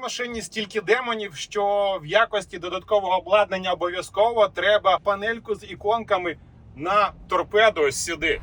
машині стільки демонів, що в якості додаткового обладнання обов'язково треба панельку з іконками на торпеду ось сюди.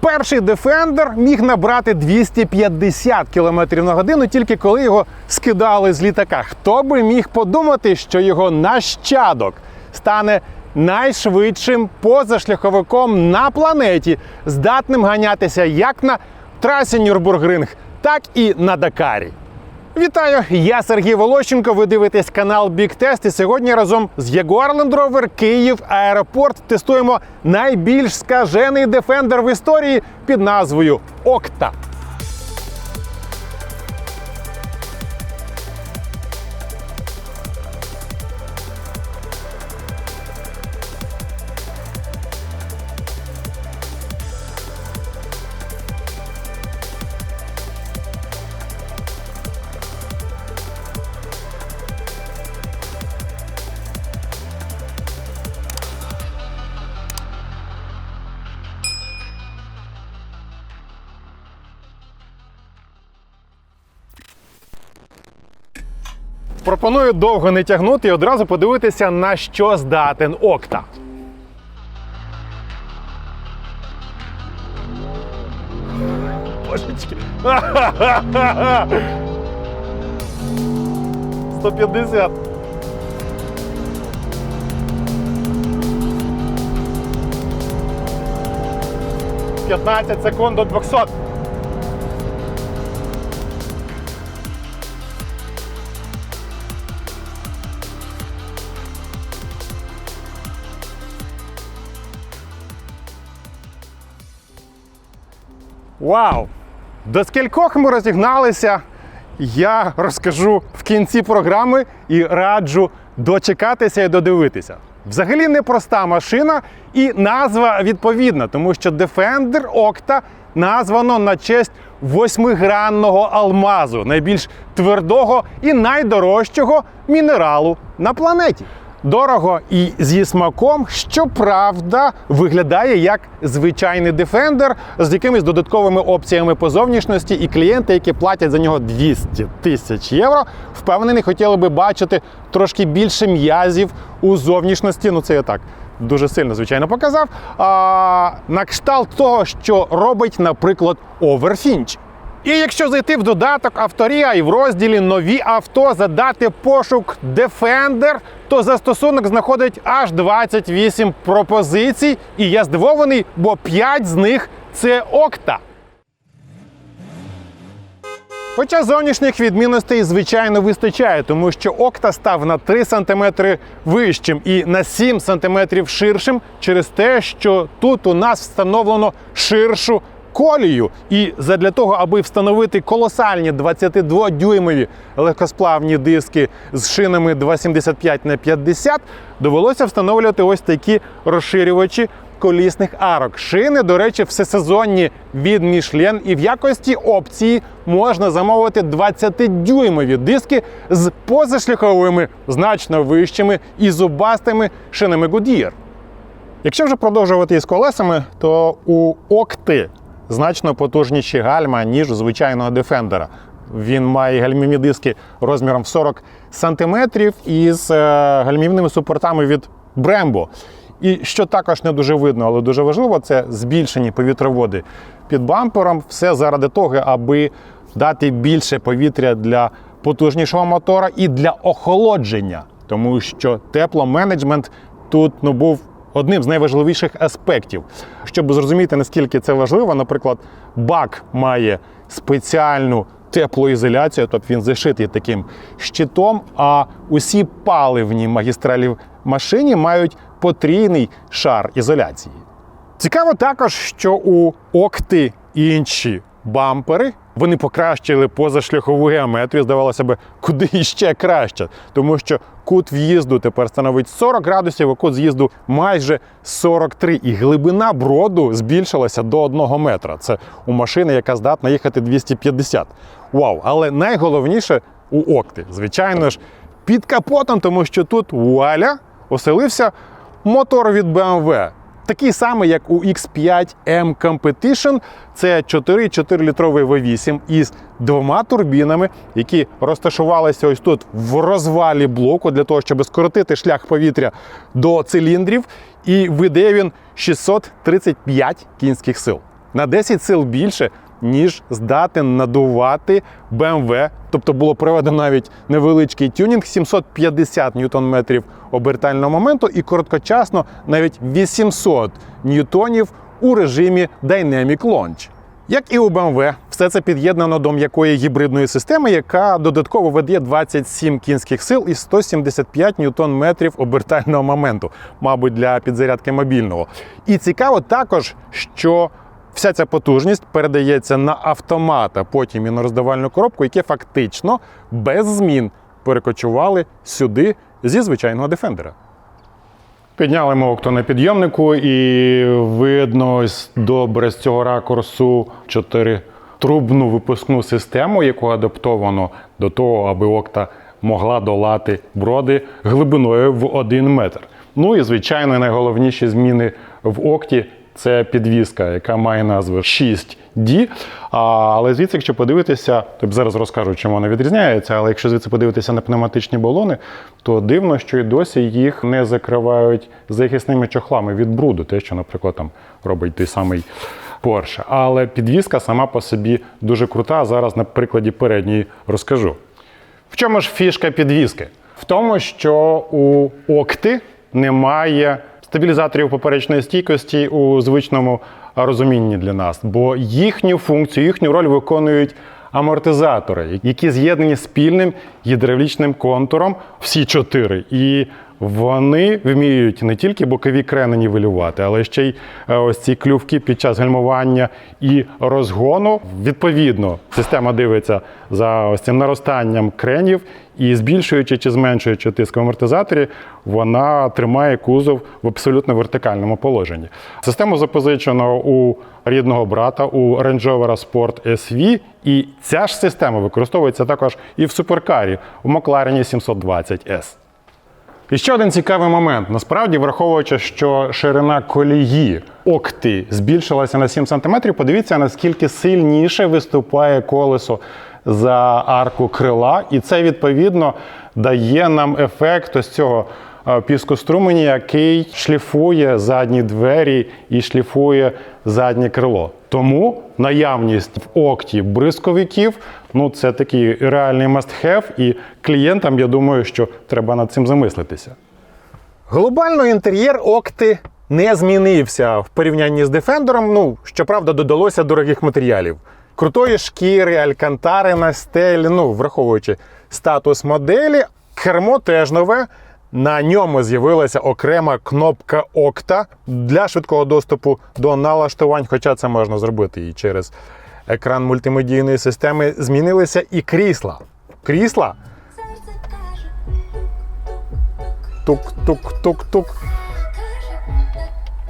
Перший Defender міг набрати 250 км на годину тільки коли його скидали з літака. Хто би міг подумати, що його нащадок стане найшвидшим позашляховиком на планеті, здатним ганятися як на трасі Нюрбургринг, так і на Дакарі. Вітаю! Я Сергій Волощенко. Ви дивитесь канал Big Test. І сьогодні разом з Jaguar Land Rover Київ Аеропорт тестуємо найбільш скажений дефендер в історії під назвою Окта. Пропоную довго не тягнути і одразу подивитися, на що здатен Окта. Божечки. 150. П'ятнадцять секунд до 200. Вау! До скількох ми розігналися, я розкажу в кінці програми і раджу дочекатися і додивитися. Взагалі непроста машина і назва відповідна, тому що Defender Octa названо на честь восьмигранного алмазу, найбільш твердого і найдорожчого мінералу на планеті. Дорого і зі смаком, щоправда, виглядає як звичайний Defender з якимись додатковими опціями по зовнішності, і клієнти, які платять за нього 200 тисяч євро, впевнений, хотіли би бачити трошки більше м'язів у зовнішності. Ну це я так дуже сильно, звичайно, показав. А, на кшталт того, що робить, наприклад, Overfinch. І якщо зайти в додаток Авторія і в розділі Нові авто задати пошук Defender, то застосунок знаходить аж 28 пропозицій, і я здивований, бо 5 з них це Окта. Хоча зовнішніх відмінностей, звичайно, вистачає, тому що Окта став на 3 см вищим і на 7 см ширшим через те, що тут у нас встановлено ширшу колію. І задля того, аби встановити колосальні 22-дюймові легкосплавні диски з шинами 2,75 на 50, довелося встановлювати ось такі розширювачі колісних арок. Шини, до речі, всесезонні від Michelin і в якості опції можна замовити 20-дюймові диски з позашляховими, значно вищими і зубастими шинами Goodyear. Якщо вже продовжувати із колесами, то у Окти значно потужніші гальма, ніж звичайного Defender. Він має гальмівні диски розміром в 40 см із е, гальмівними супортами від Brembo. І що також не дуже видно, але дуже важливо, це збільшені повітроводи під бампером. Все заради того, аби дати більше повітря для потужнішого мотора і для охолодження, тому що тепломенеджмент тут ну, був одним з найважливіших аспектів. Щоб зрозуміти, наскільки це важливо, наприклад, бак має спеціальну теплоізоляцію, тобто він зашитий таким щитом, а усі паливні магістралі в машині мають потрійний шар ізоляції. Цікаво також, що у Окти інші бампери вони покращили позашляхову геометрію. Здавалося б, куди іще краще, тому що кут в'їзду тепер становить 40 градусів, а кут з'їзду майже 43. І глибина броду збільшилася до 1 метра. Це у машини, яка здатна їхати 250. Вау! Але найголовніше у Окти, звичайно ж, під капотом, тому що тут вуаля оселився мотор від BMW. Такий самий, як у X5M Competition. Це 4,4 літровий V8 із двома турбінами, які розташувалися ось тут в розвалі блоку для того, щоб скоротити шлях повітря до циліндрів. І видає він 635 кінських сил. На 10 сил більше, ніж здатен надувати BMW. Тобто було проведено навіть невеличкий тюнінг 750 ньютон-метрів обертального моменту і короткочасно навіть 800 ньютонів у режимі Dynamic Launch. Як і у BMW, все це під'єднано до м'якої гібридної системи, яка додатково видає 27 кінських сил і 175 ньютон-метрів обертального моменту, мабуть, для підзарядки мобільного. І цікаво також, що вся ця потужність передається на автомат, а потім і на роздавальну коробку, які фактично без змін перекочували сюди зі звичайного Defender. Підняли ми окто на підйомнику, і видно добре з цього ракурсу чотири трубну випускну систему, яку адаптовано до того, аби окта могла долати броди глибиною в 1 метр. Ну і звичайно, найголовніші зміни в окті це підвіска, яка має назву 6D. А, але звідси, якщо подивитися, тобто зараз розкажу, чим вона відрізняється, але якщо звідси подивитися на пневматичні балони, то дивно, що і досі їх не закривають захисними чохлами від бруду, те, що, наприклад, там робить той самий Porsche. Але підвіска сама по собі дуже крута. Зараз на прикладі передньої розкажу. В чому ж фішка підвіски? В тому, що у Окти немає стабілізаторів поперечної стійкості у звичному розумінні для нас, бо їхню функцію, їхню роль виконують амортизатори, які з'єднані спільним гідравлічним контуром всі чотири. І вони вміють не тільки бокові крени нівелювати, але ще й е, ось ці клювки під час гальмування і розгону. Відповідно, система дивиться за ось цим наростанням кренів і збільшуючи чи зменшуючи тиск в амортизаторі, вона тримає кузов в абсолютно вертикальному положенні. Систему запозичено у рідного брата у Range Rover Sport SV, і ця ж система використовується також і в суперкарі у McLaren 720S. І ще один цікавий момент. Насправді, враховуючи, що ширина колії окти збільшилася на 7 см, подивіться, наскільки сильніше виступає колесо за арку крила, і це відповідно дає нам ефект ось цього піскострумені, який шліфує задні двері і шліфує заднє крило. Тому наявність в окті бризковиків ну це такий реальний must-have, і клієнтам, я думаю, що треба над цим замислитися. Глобально інтер'єр Окти не змінився в порівнянні з Defender. Ну, щоправда, додалося дорогих матеріалів. Крутої шкіри, алькантари на стелі, ну, враховуючи статус моделі, кермо теж нове. На ньому з'явилася окрема кнопка Окта для швидкого доступу до налаштувань, хоча це можна зробити і через екран мультимедійної системи. Змінилися і крісла. Крісла тук-тук-тук-тук.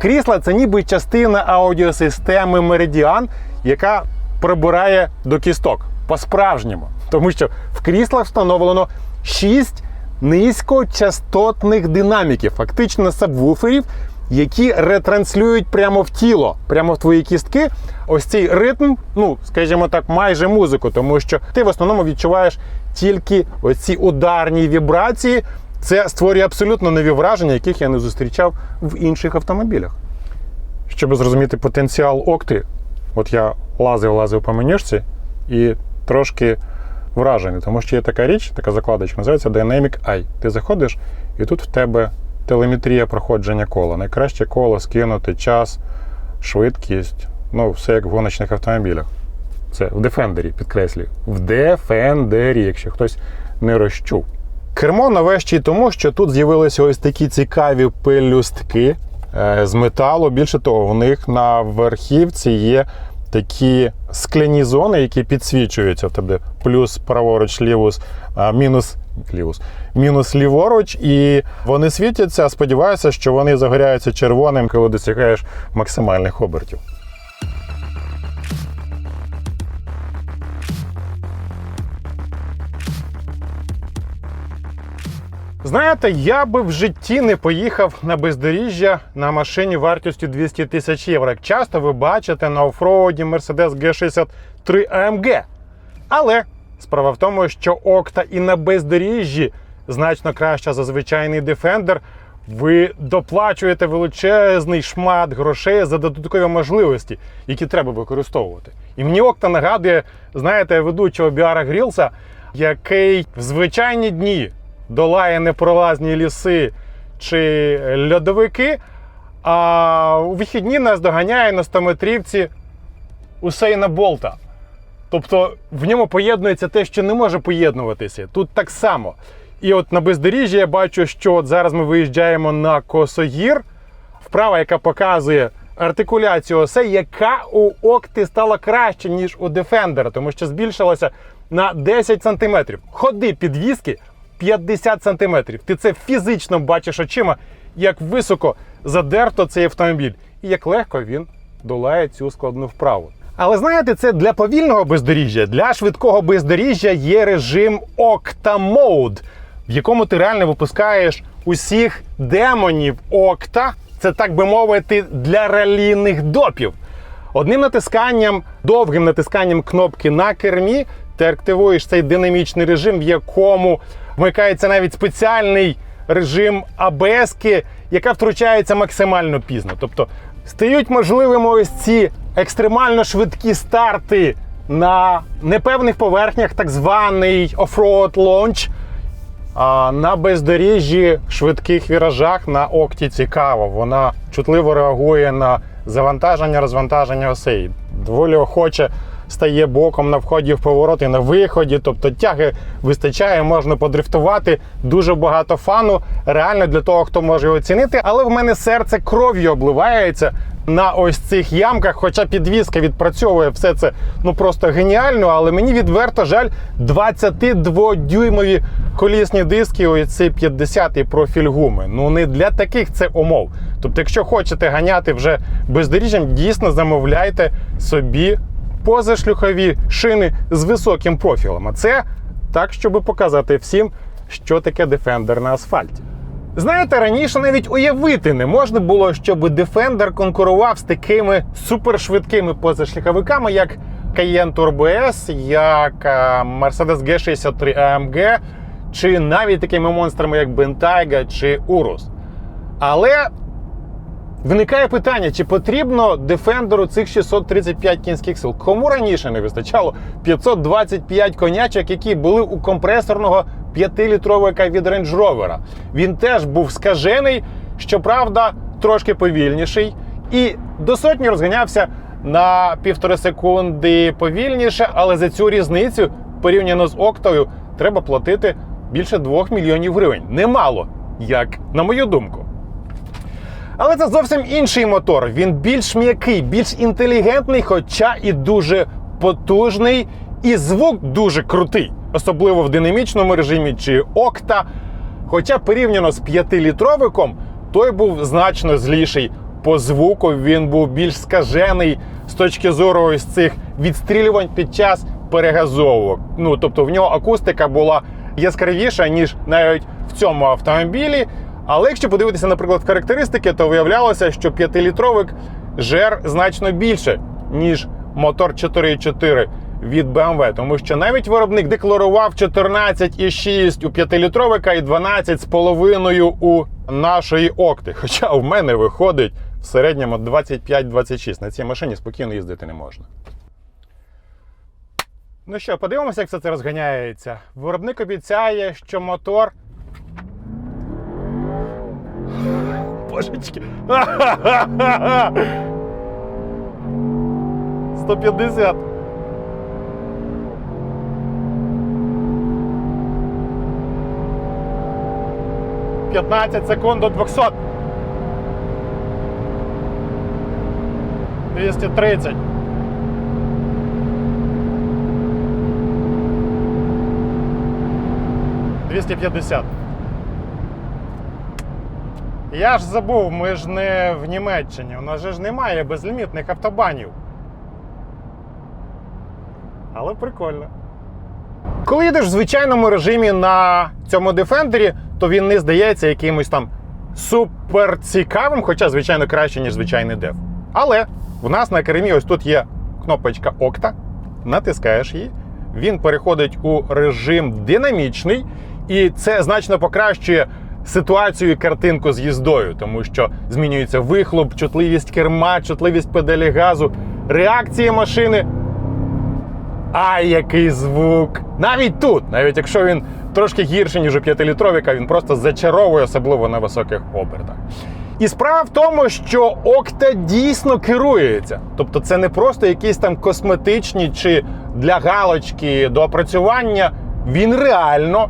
Крісла це ніби частина аудіосистеми Meridian, яка прибирає до кісток по-справжньому. Тому що в кріслах встановлено 6 низькочастотних динаміків, фактично сабвуферів, які ретранслюють прямо в тіло, прямо в твої кістки. Ось цей ритм, ну скажімо так, майже музику, тому що ти в основному відчуваєш тільки ось ці ударні вібрації. Це створює абсолютно нові враження, яких я не зустрічав в інших автомобілях. Щоб зрозуміти потенціал Окти, от я лазив, лазив по менюшці і трошки вражений, тому що є така річ, така закладочка, називається Dynamic Eye. Ти заходиш, і тут в тебе телеметрія проходження кола. Найкраще коло скинути час, швидкість, ну, все як в гоночних автомобілях. Це в Defender, підкреслюю. В Defender, якщо хтось не розчув. Кермо нове ще й тому, що тут з'явилися ось такі цікаві пелюстки е, з металу. Більше того, в них на верхівці є такі скляні зони, які підсвічуються в тебе. Плюс праворуч, лівус, мінус лівус, мінус ліворуч, і вони світяться. Сподіваюся, що вони загоряються червоним, коли досягаєш максимальних обертів. Знаєте, я би в житті не поїхав на бездоріжжя на машині вартістю 200 тисяч євро. Як часто ви бачите на офроуді Mercedes G63 AMG. Але справа в тому, що Окта і на бездоріжжі значно краща за звичайний Defender. Ви доплачуєте величезний шмат грошей за додаткові можливості, які треба використовувати. І мені Окта нагадує, знаєте, ведучого Біара Грілса, який в звичайні дні долає непролазні ліси чи льодовики, а у вихідні нас доганяє на 100-метрівці Усейна Болта. Тобто в ньому поєднується те, що не може поєднуватися. Тут так само. І от на бездоріжжі я бачу, що от зараз ми виїжджаємо на косогір, вправа, яка показує артикуляцію осей, яка у Окти стала краще, ніж у Defender, тому що збільшилася на 10 см. Ходи підвіски 50 см. Ти це фізично бачиш очима, як високо задерто цей автомобіль, і як легко він долає цю складну вправу. Але знаєте, це для повільного бездоріжжя, для швидкого бездоріжжя є режим Octa Mode, в якому ти реально випускаєш усіх демонів Окта. Це так би мовити, для ралійних допів. Одним натисканням, довгим натисканням кнопки на кермі, ти активуєш цей динамічний режим, в якому вмикається навіть спеціальний режим АБС, яка втручається максимально пізно. Тобто стають можливими ось ці екстремально швидкі старти на непевних поверхнях, так званий офроуд лонч. А на бездоріжжі швидких віражах на окті цікаво. Вона чутливо реагує на завантаження, розвантаження осей. Доволі охоче стає боком на вході в поворот і на виході. Тобто тяги вистачає, можна подрифтувати. Дуже багато фану. Реально для того, хто може його оцінити. Але в мене серце кров'ю обливається на ось цих ямках. Хоча підвізка відпрацьовує все це ну просто геніально. Але мені відверто жаль 22-дюймові колісні диски, ось ці 50 профіль гуми. Ну не для таких це умов. Тобто, якщо хочете ганяти вже бездоріжжям, дійсно замовляйте собі позашлюхові шини з високим профілем. А це так, щоб показати всім, що таке Defender на асфальті. Знаєте, раніше навіть уявити не можна було, щоб Defender конкурував з такими супершвидкими позашляховиками, як Cayenne Turbo S, як е, Mercedes G63 AMG, чи навіть такими монстрами, як Bentayga чи Urus. Але Виникає питання, чи потрібно Defenderу цих 635 кінських сил? Кому раніше не вистачало 525 конячок, які були у компресорного 5-літровика від Range Rover? Він теж був скажений, щоправда, трошки повільніший, і до сотні розганявся на півтори секунди повільніше, але за цю різницю, порівняно з Октою, треба платити більше 2 мільйонів гривень. Немало, як на мою думку. Але це зовсім інший мотор. Він більш м'який, більш інтелігентний, хоча і дуже потужний, і звук дуже крутий, особливо в динамічному режимі чи окта. Хоча порівняно з 5-літровиком, той був значно зліший. По звуку він був більш скажений з точки зору ось цих відстрілювань під час перегазовок. Ну тобто в нього акустика була яскравіша, ніж навіть в цьому автомобілі. Але якщо подивитися, наприклад, характеристики, то виявлялося, що 5-літровик жер значно більше, ніж мотор 4.4 від BMW. Тому що навіть виробник декларував 14,6 у 5-літровика і 12,5 у нашої окти. Хоча в мене виходить в середньому 25-26. На цій машині спокійно їздити не можна. Ну що, подивимося, як це розганяється. Виробник обіцяє, що мотор Божечки. 150. П'ятнадцять секунд до 200. 230. Двісті п'ятдесят. Я ж забув, ми ж не в Німеччині. У нас ж немає безлімітних автобанів. Але прикольно. Коли їдеш в звичайному режимі на цьому Defender, то він не здається якимось там супер цікавим, хоча, звичайно, краще, ніж звичайний дев. Але в нас на кермі ось тут є кнопочка Окта, натискаєш її, він переходить у режим динамічний, і це значно покращує ситуацію і картинку з їздою, тому що змінюється вихлоп, чутливість керма, чутливість педалі газу, реакції машини. Ай, який звук! Навіть тут, навіть якщо він трошки гірший, ніж у 5-літровіка, він просто зачаровує, особливо на високих обертах. І справа в тому, що Окта дійсно керується. Тобто це не просто якісь там косметичні чи для галочки доопрацювання. Він реально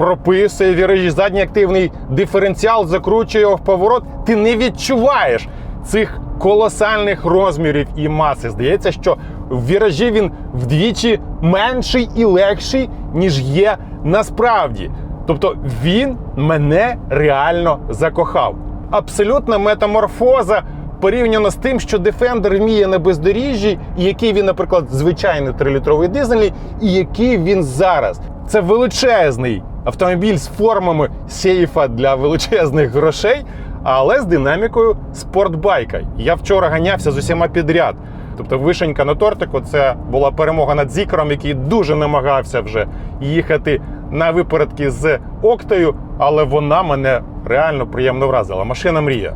прописує віражі задній активний диференціал, закручує його в поворот. Ти не відчуваєш цих колосальних розмірів і маси. Здається, що в віражі він вдвічі менший і легший, ніж є насправді. Тобто він мене реально закохав. Абсолютна метаморфоза порівняно з тим, що Defender вміє на бездоріжжі, і який він, наприклад, звичайний 3-літровий дизельний, і який він зараз. Це величезний автомобіль з формами сейфа для величезних грошей, але з динамікою спортбайка. Я вчора ганявся з усіма підряд. Тобто вишенька на тортику це була перемога над Зікером, який дуже намагався вже їхати на випередки з Октою, але вона мене реально приємно вразила. Машина мрія.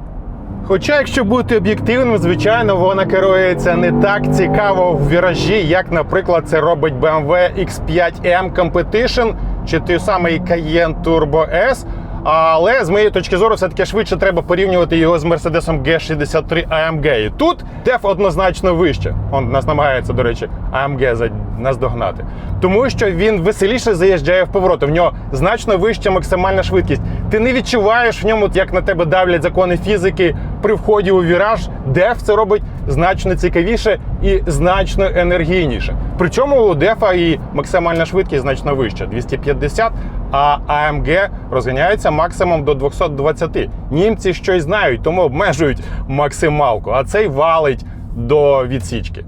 Хоча, якщо бути об'єктивним, звичайно, вона керується не так цікаво в віражі, як, наприклад, це робить BMW X5M Competition чи той самий Cayenne Turbo S. Але з моєї точки зору, все-таки швидше треба порівнювати його з Mercedes G63 AMG. І тут DEF однозначно вище. Он нас намагається, до речі, AMG наздогнати. Тому що він веселіше заїжджає в повороти. В нього значно вища максимальна швидкість. Ти не відчуваєш в ньому, як на тебе давлять закони фізики при вході у віраж. DEF це робить значно цікавіше і значно енергійніше. Причому у DEF і максимальна швидкість значно вища 250, а AMG розганяється максимум до 220. Німці щось знають, тому обмежують максималку, а цей валить до відсічки.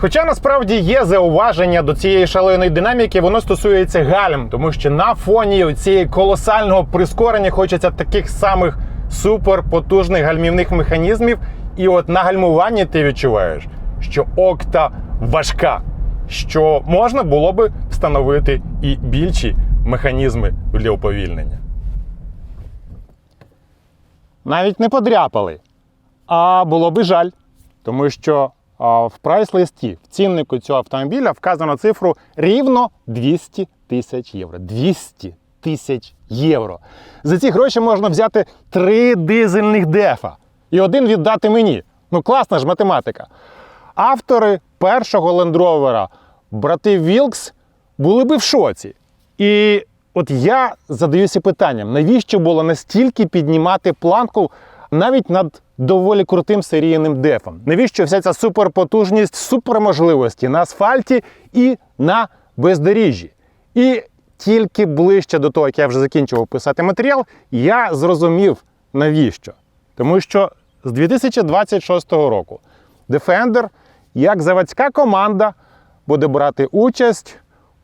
Хоча насправді є зауваження до цієї шаленої динаміки, воно стосується гальм, тому що на фоні цієї колосального прискорення хочеться таких самих суперпотужних гальмівних механізмів. І от на гальмуванні ти відчуваєш, що окта важка, що можна було би встановити і більші механізми для уповільнення. Навіть не подряпали. А було би жаль, тому що в прайс-листі, в ціннику цього автомобіля вказано цифру рівно 200 тисяч євро. 200 тисяч євро. За ці гроші можна взяти три дизельних дефа і один віддати мені. Ну, класна ж математика. Автори першого Rover, брати Вілкс, були би в шоці. І от я задаюся питанням, навіщо було настільки піднімати планку навіть над доволі крутим серійним дефом? Навіщо вся ця суперпотужність, суперможливості на асфальті і на бездоріжжі? І тільки ближче до того, як я вже закінчував писати матеріал, я зрозумів навіщо. Тому що з 2026 року Defender як заводська команда буде брати участь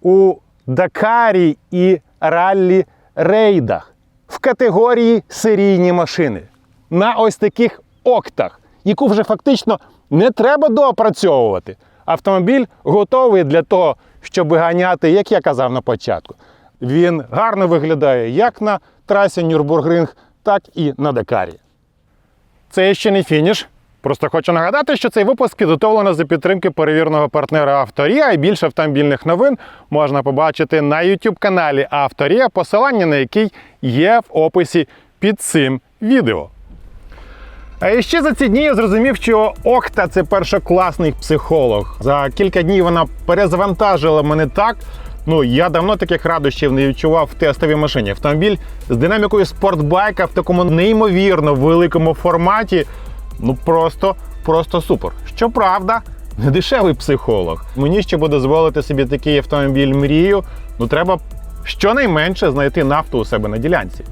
у Дакарі і раллі рейдах в категорії серійні машини на ось таких октах, яку вже фактично не треба доопрацьовувати. Автомобіль готовий для того, щоб ганяти, як я казав на початку. Він гарно виглядає як на трасі Нюрбургринг, так і на Дакарі. Це ще не фініш. Просто хочу нагадати, що цей випуск підготовлено за підтримки перевірного партнера Авторія, і більше автомобільних новин можна побачити на YouTube каналі Авторія, посилання на який є в описі під цим відео. А ще за ці дні я зрозумів, що Окта це першокласний психолог. За кілька днів вона перезавантажила мене так. Ну, я давно таких радощів не відчував в тестовій машині. Автомобіль з динамікою спортбайка в такому неймовірно великому форматі. Ну просто, просто супер. Щоправда, не дешевий психолог. Мені ще буде дозволити собі такий автомобіль мрію. Ну треба щонайменше знайти нафту у себе на ділянці.